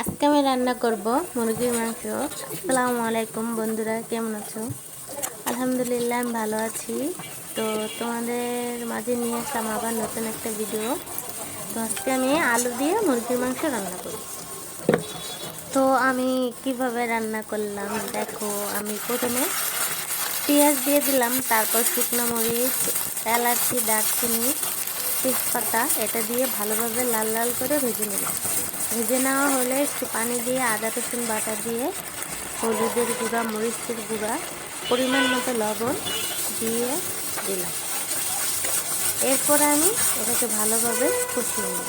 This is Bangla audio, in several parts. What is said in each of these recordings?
আজকে আমি রান্না করব মুরগির মাংস। আসসালামু আলাইকুম বন্ধুরা, কেমন আছো? আলহামদুলিল্লাহ, আমি ভালো আছি। তো তোমাদের মাঝে নিয়ে আসলাম আবার নতুন একটা ভিডিও তো আজকে আমি আলু দিয়ে মুরগির মাংস রান্না করি তো আমি কীভাবে রান্না করলাম, দেখো আমি প্রথমে পেঁয়াজ দিয়ে দিলাম, তারপর শুকনো মরিচ, এলাচি, দারচিনি তেজপাতা, এটা দিয়ে ভালোভাবে লাল লাল করে ভেজে নিলাম ভেজে নেওয়া হলে একটু পানি দিয়ে আদা, রসুন বাটা দিয়ে হলুদের গুঁড়া, মরিচের গুঁড়া, পরিমাণ মতো লবণ দিয়ে দিলাম। এরপর আমি এটাকে ভালোভাবে কষিয়ে নেব।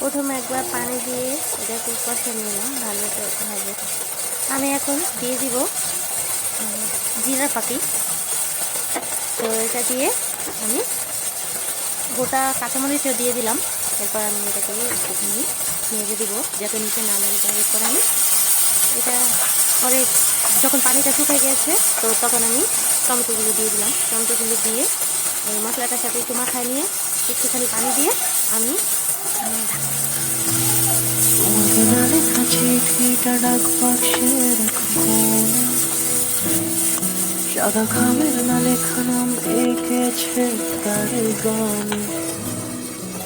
প্রথমে একবার পানি দিয়ে এটাকে কষে নিলাম ভালোভাবে আমি এখন দিয়ে দিব জিরা পাতি। তো এটা দিয়ে আমি গোটা কাঁচামরিচও দিয়ে দিলাম। এরপর আমি এটাকে একটুখানি নেড়ে দিব, যাতে নিচে না লেগে যায়। এরপর আমি এটা পরে যখন পানিটা শুকিয়ে গেছে, তো তখন আমি টমেটোগুলো দিয়ে দিলাম। টমেটোগুলো দিয়ে এই মশলাটার সাথে একটু মাখায় নিয়ে একটুখানি পানি দিয়ে আমি সাদা খামের না লেখা নাম এঁকেছে তার গানে।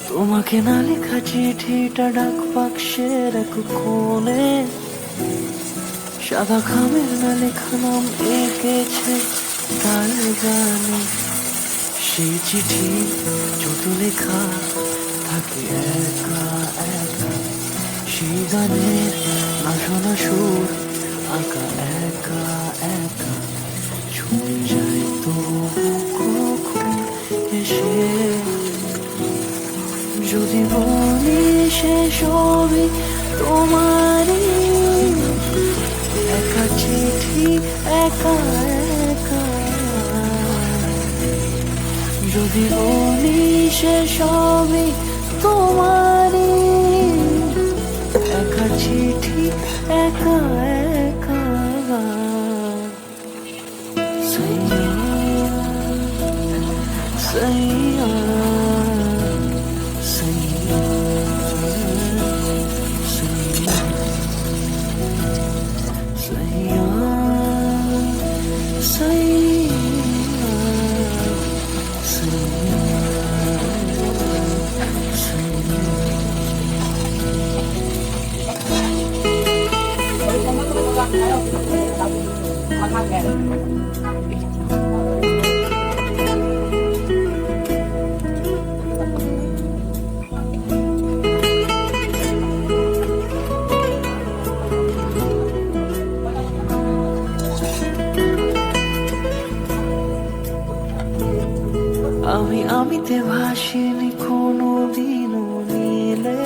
তোমাকে না লেখা চিঠিটা ডাক বাক্সের এক কোণে। সাদা খামের না লেখা নাম এঁকেছে তার গানে। সেই চিঠি যত লেখা থাকে একা একা। সেই গানের না শোনা সুর, আঁকা একা যায় তো সে চিঠি একা একা যদি বলি সে সবই তোমারই 岁月，岁月，岁月，岁月，岁月，岁月，岁月。我们这个还要给谁打赌？他看呗。আমি আমিতে ভাসিনি কোনো দিনও নীলে